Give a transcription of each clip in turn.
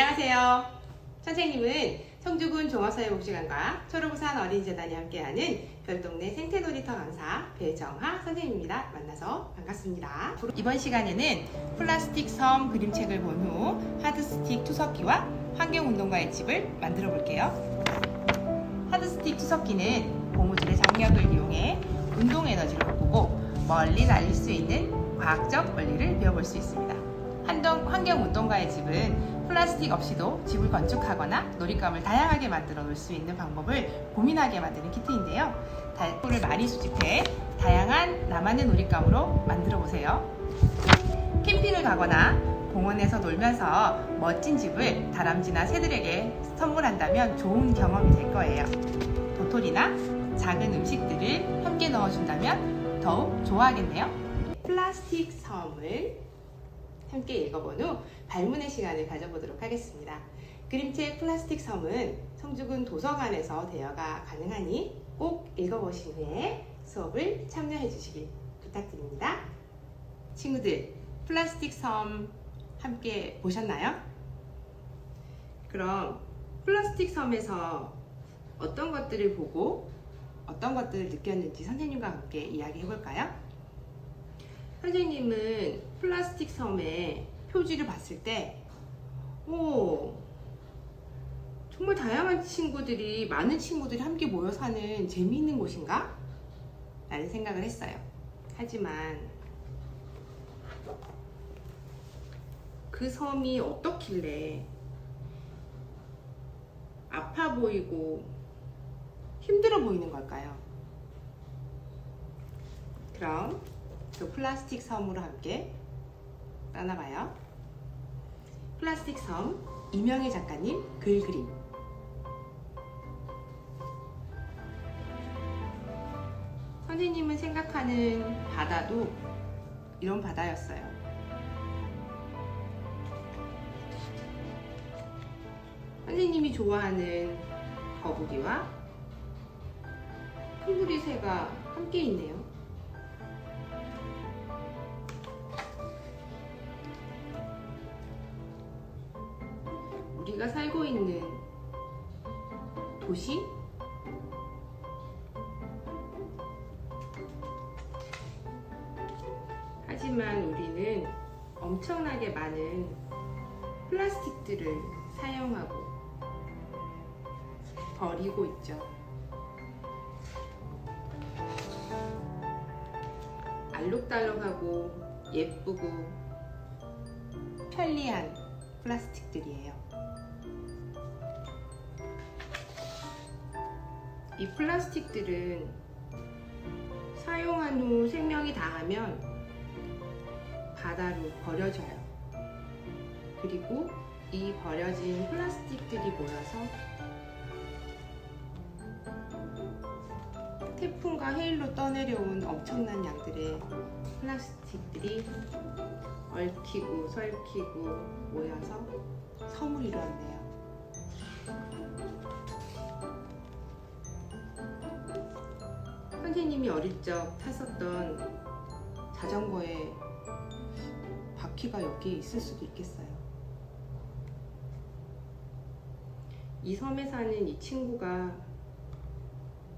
안녕하세요. 선생님은 성주군 종합사회복지관과 초록부산 어린이재단이 함께하는 별동네 생태놀이터 강사 배정하 선생님입니다. 만나서 반갑습니다. 이번 시간에는 플라스틱 섬 그림책을 본 후 하드스틱 투석기와 환경운동가의 집을 만들어 볼게요. 하드스틱 투석기는 고무줄의 장력을 이용해 운동 에너지를 바꾸고 멀리 날릴 수 있는 과학적 원리를 배워볼 수 있습니다. 한동- 환경운동가의 집은 플라스틱 없이도 집을 건축하거나 놀잇감을 다양하게 만들어 놓을 수 있는 방법을 고민하게 만드는 키트인데요. 달코를 많이 수집해 다양한 나만의 놀잇감으로 만들어 보세요. 캠핑을 가거나 공원에서 놀면서 멋진 집을 다람쥐나 새들에게 선물한다면 좋은 경험이 될 거예요. 도토리나 작은 음식들을 함께 넣어준다면 더욱 좋아하겠네요. 플라스틱 섬을 함께 읽어본 후 발문의 시간을 가져보도록 하겠습니다. 그림책 플라스틱 섬은 성주군 도서관에서 대여가 가능하니 꼭 읽어보신 후에 수업을 참여해 주시길 부탁드립니다. 친구들, 플라스틱 섬 함께 보셨나요? 그럼 플라스틱 섬에서 어떤 것들을 보고 어떤 것들을 느꼈는지 선생님과 함께 이야기해 볼까요? 선생님은 플라스틱 섬의 표지를 봤을 때, 오, 정말 다양한 친구들이, 많은 친구들이 함께 모여 사는 재미있는 곳인가? 라는 생각을 했어요. 하지만, 그 섬이 어떻길래 아파 보이고 힘들어 보이는 걸까요? 그럼 그 플라스틱 섬으로 함께 떠나봐요. 플라스틱 섬 이명희 작가님 글 그림. 선생님은 생각하는 바다도 이런 바다였어요. 선생님이 좋아하는 거북이와 큰부리 새가 함께 있네요. 우리가 살고 있는 도시? 하지만 우리는 엄청나게 많은 플라스틱들을 사용하고 버리고 있죠. 알록달록하고 예쁘고 편리한 플라스틱들이에요. 이 플라스틱들은 사용한 후 생명이 다하면 바다로 버려져요. 그리고 이 버려진 플라스틱들이 모여서 태풍과 해일로 떠내려온 엄청난 양들의 플라스틱들이 얽히고 설키고 모여서 섬을 이루었네요. 선생님이 어릴 적 탔었던 자전거에 바퀴가 여기에 있을 수도 있겠어요. 이 섬에 사는 이 친구가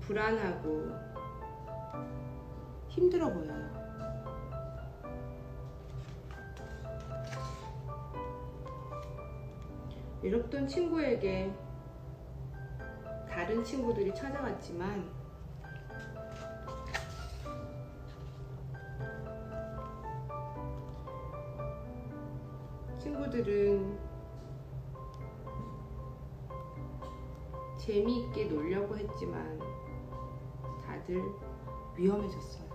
불안하고 힘들어 보여요. 외롭던 친구에게 다른 친구들이 찾아왔지만 친구들은 재미있게 놀려고 했지만 다들 위험해졌어요.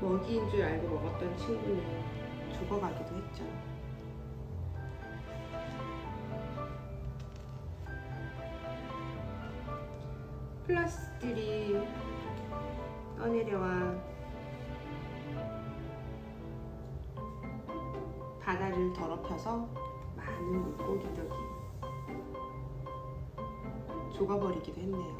먹이인 줄 알고 먹었던 친구는 죽어가기도 했죠. 플라스틱들이 떠내려와 바다를 더럽혀서 많은 물고기들이 녹아버리기도 했네요.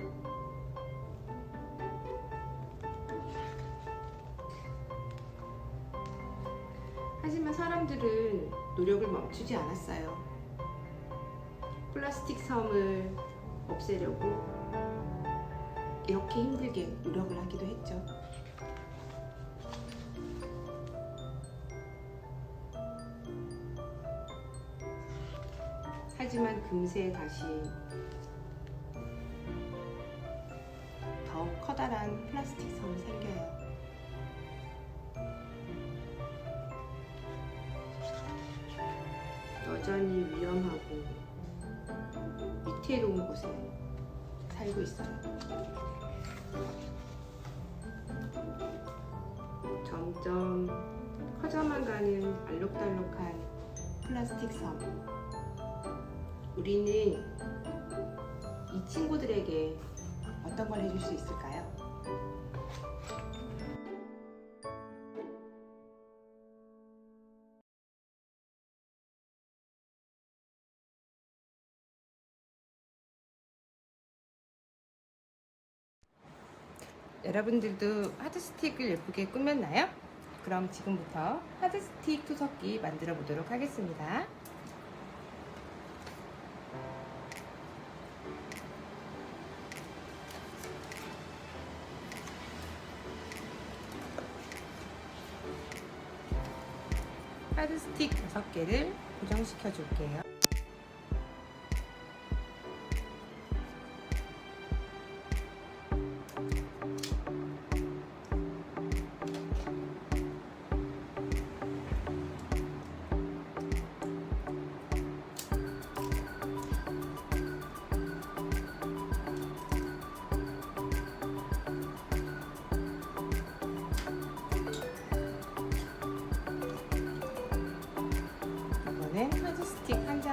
하지만 사람들은 노력을 멈추지 않았어요. 플라스틱 섬을 없애려고 이렇게 힘들게 노력을 하기도 했죠. 하지만 금세 다시 더욱 커다란 플라스틱 섬이 생겨요. 여전히 위험하고 위태로운 곳에 살고 있어요. 점점 커져만 가는 알록달록한 플라스틱 섬. 우리는 이 친구들에게 어떤 걸 해줄 수 있을까요? 여러분들도 하드스틱을 예쁘게 꾸몄나요? 그럼 지금부터 하드스틱 투석기 만들어 보도록 하겠습니다. 하드스틱 6개를 고정시켜 줄게요.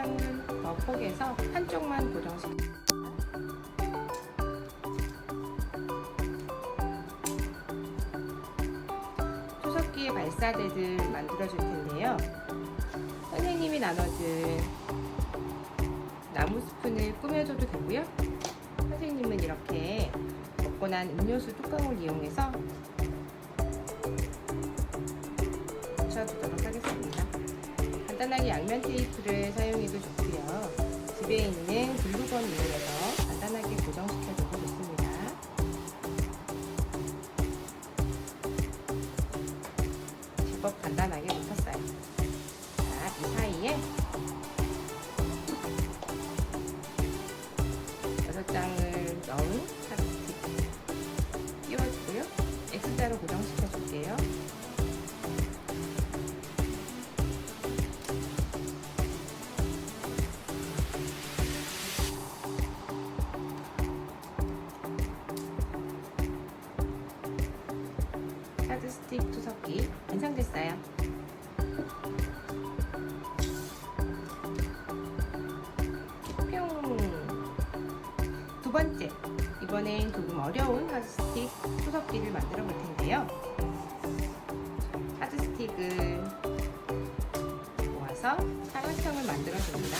장을 더 포개서 한쪽만 고정시켜 투석기의 발사대를 만들어 줄 텐데요. 선생님이 나눠준 나무 스푼을 꾸며줘도 되고요. 선생님은 이렇게 먹고 난 음료수 뚜껑을 이용해서 붙여주도록. 간단하게 양면 테이프를 사용해도 좋고요. 집에 있는 글루건 이용해서 간단하게 고정시켜줘도 좋습니다. 제법 간단하게 카드 스틱 투석기 완성됐어요. 뿅! 두 번째, 이번엔 조금 어려운 하드 스틱 투석기를 만들어 볼 텐데요. 하드 스틱을 모아서 사각형을 만들어 줍니다.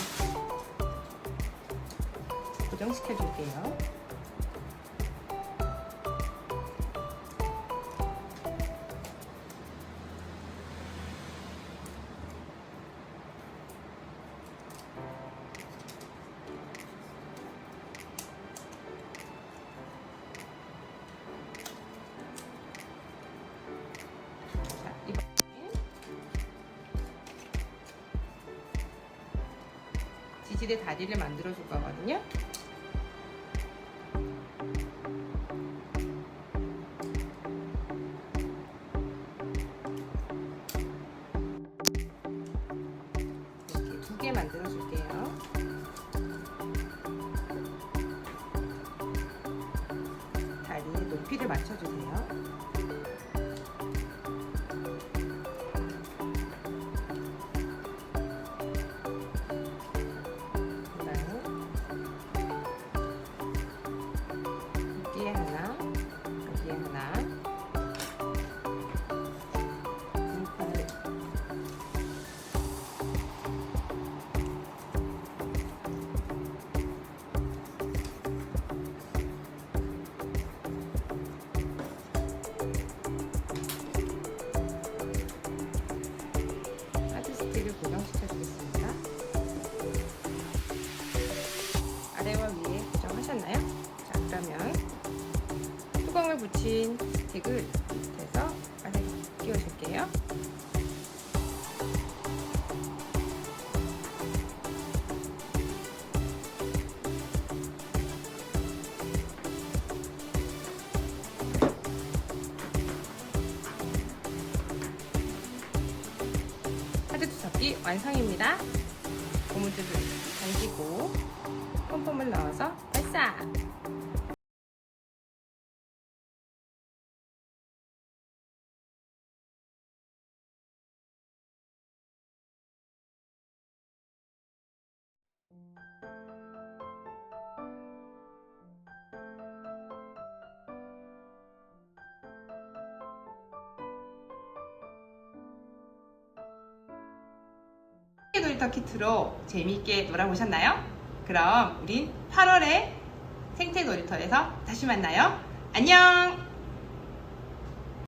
고정시켜 줄게요. 지지대 다리를 만들어 줄 거거든요. 이렇게 두 개 만들어 줄게요. 다리의 높이를 맞춰주세요. 뚜껑을 붙인 스틱을 밑에서 안에 끼워줄게요. 카드 투석기 완성입니다. 고무줄을 당기고 폼폼을 넣어서 발사! 놀이터 키트로 재미있게 놀아보셨나요? 그럼 우린 8월에 생태 놀이터에서 다시 만나요. 안녕!